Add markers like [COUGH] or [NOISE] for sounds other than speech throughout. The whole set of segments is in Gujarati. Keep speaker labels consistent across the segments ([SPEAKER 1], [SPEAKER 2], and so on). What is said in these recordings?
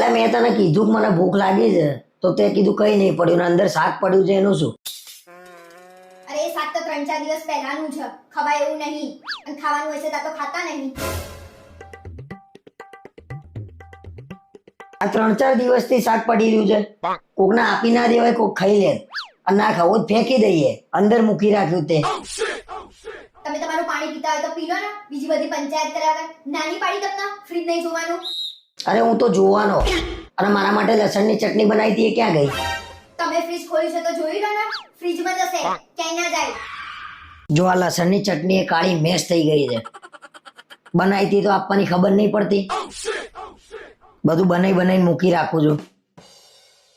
[SPEAKER 1] અલે મેં તને કીધું કે મને ભૂખ લાગી છે તો તે કીધું કઈ નહીં પડ્યું ને અંદર શાક પડ્યું છે એનું શું?
[SPEAKER 2] અરે શાક તો ત્રણ ચાર દિવસ પહેલાનું છે ખવાય એવું નહીં. અને ખાવાનું હશે તો ખાતા નહીં.
[SPEAKER 1] આ ત્રણ ચાર દિવસથી શાક પડી રહ્યું છે. કોકને આપી ના દેવાય કોક ખાઈ લે. અને ના ખાવું ફેંકી દઈએ. અંદર મૂકી રાખ્યું તે.
[SPEAKER 2] તમે તમારું પાણી પીતા હોય તો પી લો ને. બીજી બધી પંચાયત કર્યા નાની પાડી તમને ફ્રીજ નહીં જોવાનું.
[SPEAKER 1] અરે હું તો જોવાનો. અને મારા માટે લસણની ચટણી બનાવી હતી એ ક્યાં ગઈ?
[SPEAKER 2] તમે ફ્રીજ ખોલ્યું છે તો જોઈ લો ને. ફ્રીજમાં જશે ક્યાંય ના જાય.
[SPEAKER 1] જો આ લસણની ચટણી એ કાળી મેશ થઈ ગઈ છે. બનાવી હતી તો આપવાની ખબર નહીં પડતી. બધું બનાવી બનાવીને મૂકી રાખું છું.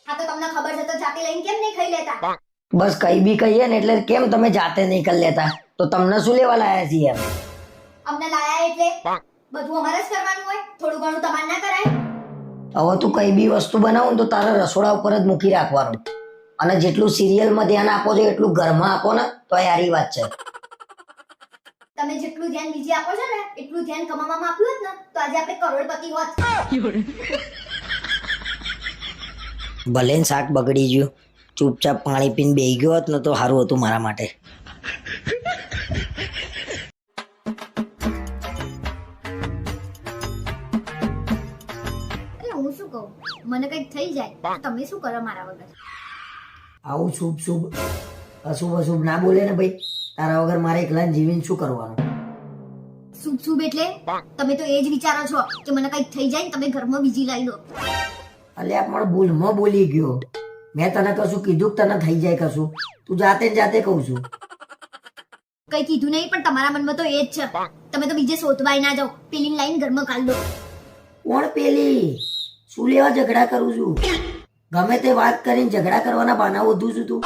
[SPEAKER 2] હા તો તમને ખબર છે તો જાતે લઈને કેમ નહીં ખાઈ લેતા?
[SPEAKER 1] બસ કઈ બી કહીએ ને એટલે કેમ તમે જાતે નહીં કરી લેતા? તો તમને શું લેવા લાયા છીએ અમે?
[SPEAKER 2] અમને લાયા એટલે બધું અમારે જ કરવાનું હોય. થોડું ઘણું તમારે ના કરાય.
[SPEAKER 1] હવે તું કઈ બી વસ્તુ બનાવું તો તારા રસોડા ઉપર જ મૂકી રાખવાનું. અને જેટલું સિરિયલમાં ધ્યાન આપો છો એટલું ઘરમાં આપો ને તો યારી વાત છે.
[SPEAKER 2] તમે જેટલું ધ્યાન બીજે આપો છો ને એટલું ધ્યાન કમાવામાં આપ્યું હોત ને તો આજે આપણે કરોડપતિ હોત.
[SPEAKER 1] ભલે શાક બગડી ગયું ચૂપચાપ પાણી પીને બેહી ગયો હોત ને તો સારું હતું મારા માટે.
[SPEAKER 2] હું શું કહું? મને કંઈક થઈ જાય. તમે શું કરો મારા વગર?
[SPEAKER 1] આવું શુભ શુભ. અશુભ અશુભ ના બોલે ને ભાઈ. તારા વગર મારે એકલા જીવીને શું કરવાનું?
[SPEAKER 2] શુભ શુભ એટલે તમે તો એ જ વિચારો છો કે મને કંઈક થઈ જાય ને તમે ઘરમાં બીજી લાવી દો
[SPEAKER 1] અલ્યા પણ ભૂલમાં બોલી ગયો. મેં તને કશું કીધું તને થઈ જાય કશું? તું જાતે જાતે કહું છું.
[SPEAKER 2] કઈ કીધું નહીં પણ તમારા મનમાં તો એ જ છે. તમે તો બીજે શોધવાય ના જાઓ. પેલી લાઈન ઘરમાં કાઢ દો
[SPEAKER 1] કોણ પેલી? શું લેવા ઝઘડા કરું છું? ગમે તે વાત કરીને ઝઘડા કરવાના બાના વધુ છું તું.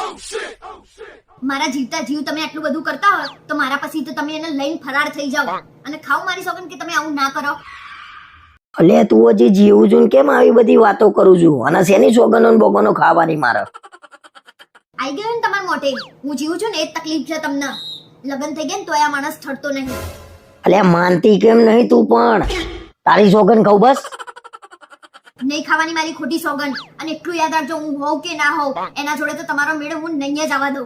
[SPEAKER 2] મારા જીવતા જીવ તમે આટલું બધું કરતા હોય તો મારા પછી તો તમે એને લઈને ફરાર થઈ જાઓ. અને ખાવ મારી સોગન કે તમે આવું ના કરો.
[SPEAKER 1] અલે તું હજી જીવું છું કેમ આવી બધી વાતો કરું છું? અને શેની સોગનો ને બોગનો ખાવાની મારે?
[SPEAKER 2] આઈ ગયો ને તમારા મોટે હું જીવું છું ને એ તકલીફ છે તમને. લગ્ન થઈ ગયા ને તો આ માણસ ઠરતો નહીં.
[SPEAKER 1] અલે માનતી કેમ નહીં તું પણ? તારી સોગન કહું બસ.
[SPEAKER 2] નહીં ખાવાની મારી ખોટી સોગન અને એટલું યાદ રાખજો હું હોઉં કે ના હોઉં એના જોડે તો તમારો મેળ હું નહીં જ આવવા દઉં.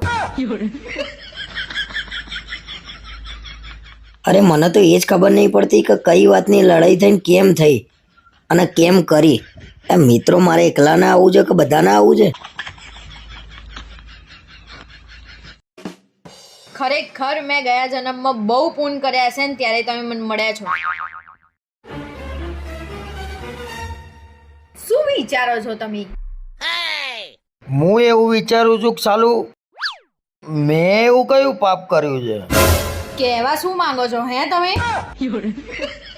[SPEAKER 1] અરે મને તો એ જ ખબર નહીં પડતી કે કઈ વાતની લડાઈ થઈને કેમ થઈ અને કેમ કરી. એ મિત્રો મારે એકલાને આવવું છે કે બધાને આવવું છે?
[SPEAKER 3] ખરેખર મેં ગયા જન્મમાં બહુ પૂન કર્યા છે ને ત્યારે તમે મને મળ્યા છો. વિચારો છો તમે?
[SPEAKER 4] હું એવું વિચારું છું કે સાલું મેં એવું કયું પાપ કર્યું છે?
[SPEAKER 3] કહેવા શું માંગો છો હે તમે? [LAUGHS]